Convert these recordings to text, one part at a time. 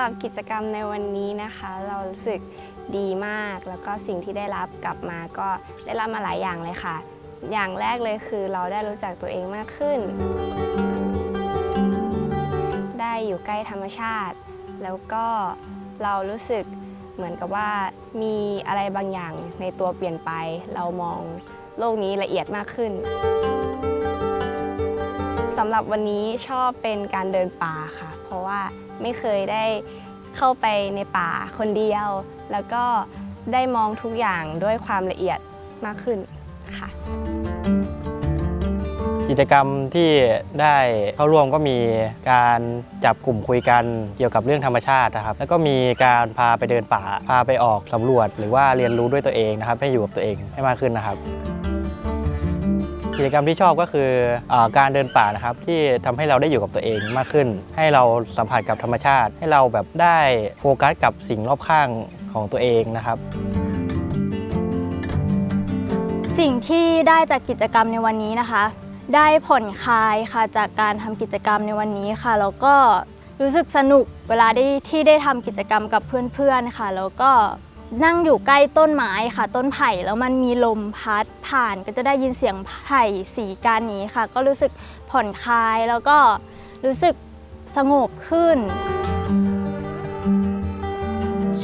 หรับกิจกรรมในวันนี้นะคะ เรารู้สึกดีมาก แล้วก็สิ่งที่ได้รับกลับมาก็ได้รับมาหลายอย่างเลยค่ะ อย่างแรกเลยคือเราได้รู้จักตัวเองมากขึ้น ได้อยู่ใกล้ธรรมชาติ แล้วก็เรารู้สึกเหมือนกับว่ามีอะไรบางอย่างในตัวเปลี่ยนไป เรามองโลกนี้ละเอียดมากขึ้น สำหรับวันนี้ชอบเป็นการเดินป่าค่ะ เพราะว่าไม่เคยได้เข้าไปในป่าคนเดียว แล้วก็ได้มองทุกอย่างด้วยความละเอียดมากขึ้นค่ะ กิจกรรมที่ได้เข้าร่วมก็มีการจับกลุ่มคุยกันเกี่ยวกับเรื่องธรรมชาตินะครับ แล้วก็มีการพาไปเดินป่า พาไปออกสำรวจ หรือว่าเรียนรู้ด้วยตัวเองนะครับ ให้อยู่กับตัวเองให้มากขึ้นนะครับ กิจกรรมที่ชอบก็คืออการเดินป่านะครับที่ทำให้เราได้อยู่กับตัวเองมากขึ้น ให้เราสัมผัสกับธรรมชาติ ให้เราแบบได้โฟกัสกับสิ่งรอบข้างของตัวเองนะครับ สิ่งที่ได้จากกิจกรรมในวันนี้นะคะ ได้ผ่อนคลายค่ะจากการทำกิจกรรมในวันนี้ค่ะแล้วก็รู้สึกสนุกเวลาได้ที่ได้ทำกิจกรรมกับเพื่อนๆค่ะแล้วก็ นั่งอยู่ใกล้ต้นไม้ค่ะ ต้นไผ่แล้วมันมีลมพัดผ่านก็จะได้ยินเสียงไผ่สีการนี้ค่ะ ก็รู้สึกผ่อนคลายแล้วก็รู้สึกสงบขึ้น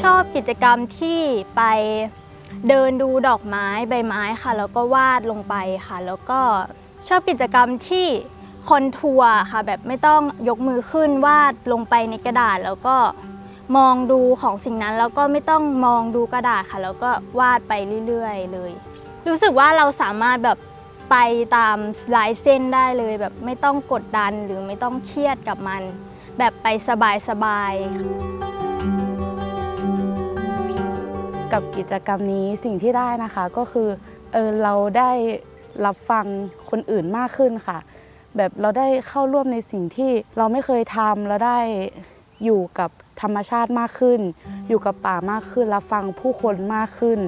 ชอบกิจกรรมที่ไปเดินดูดอกไม้ใบไม้ค่ะ แล้วก็วาดลงไปค่ะ แล้วก็ชอบกิจกรรมที่คอนทัวร์ค่ะ แบบไม่ต้องยกมือขึ้นวาดลงไปในกระดาษแล้วก็ มองดูของสิ่งนั้นแล้วก็ไม่ต้องมองดูกระดาษค่ะ แล้วก็วาดไปเรื่อยๆ เลย รู้สึกว่าเราสามารถแบบไปตามลายเส้นได้เลย แบบไม่ต้องกดดันหรือไม่ต้องเครียดกับมัน แบบไปสบายๆกับกิจกรรมนี้สิ่งที่ได้นะคะก็คือเออเราได้รับฟังคนอื่นมากขึ้นค่ะ แบบเราได้เข้าร่วมในสิ่งที่เราไม่เคยทำเราได้ อยู่กับธรรมชาติมากขึ้น อยู่กับป่ามากขึ้นรับฟังผู้คนมากขึ้น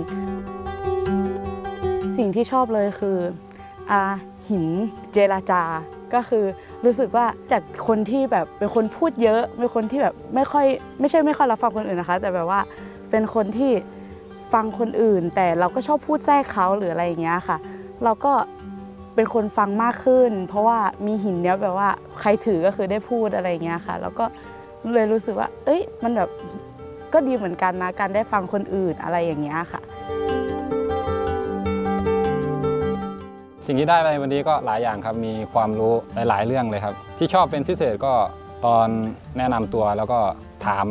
สิ่งที่ชอบเลยคืออาหินเจราจาก็คือรู้สึกว่าจากคนที่แบบเป็นคนพูดเยอะเป็นคนที่แบบไม่ค่อยไม่ใช่ไม่ค่อยรับฟังคนอื่นนะคะ แต่แบบว่าเป็นคนที่ฟังคนอื่น แต่เราก็ชอบพูดแทรกเขาหรืออะไรอย่างเงี้ยค่ะ เราก็เป็นคนฟังมากขึ้น เพราะว่ามีหินเนี้ยแบบว่าใครถือก็คือได้พูดอะไรอย่างเงี้ยค่ะ แล้วก็ เลยรู้สึกว่า เอ้ย มันแบบก็ดีเหมือนกันนะการได้ฟังคนอื่นอะไรอย่างเงี้ยค่ะ สิ่งที่ได้ไปวันนี้ก็หลายอย่างครับ มีความรู้หลาย ๆ เรื่องเลยครับ ที่ชอบเป็นพิเศษก็ตอนแนะนำตัวแล้วก็ถาม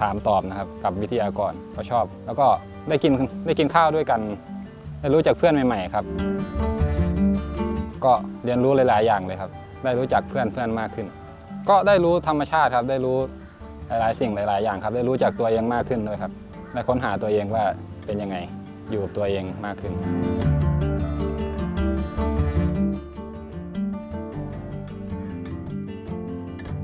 ถามตอบนะครับ กับวิทยากรก็ชอบ แล้วก็ได้กินได้กินข้าวด้วยกันได้รู้จักเพื่อนใหม่ ๆ ครับ ก็เรียนรู้หลาย ๆ อย่างเลยครับ ได้รู้จักเพื่อนเพื่อนมากขึ้น ก็ได้รู้ธรรมชาติครับ ได้รู้หลายๆ สิ่งหลาย ๆ อย่างครับ ได้รู้จักตัวเองมากขึ้นด้วยครับได้ค้นหาตัวเองว่าเป็นยังไงอยู่กับตัวเองมากขึ้น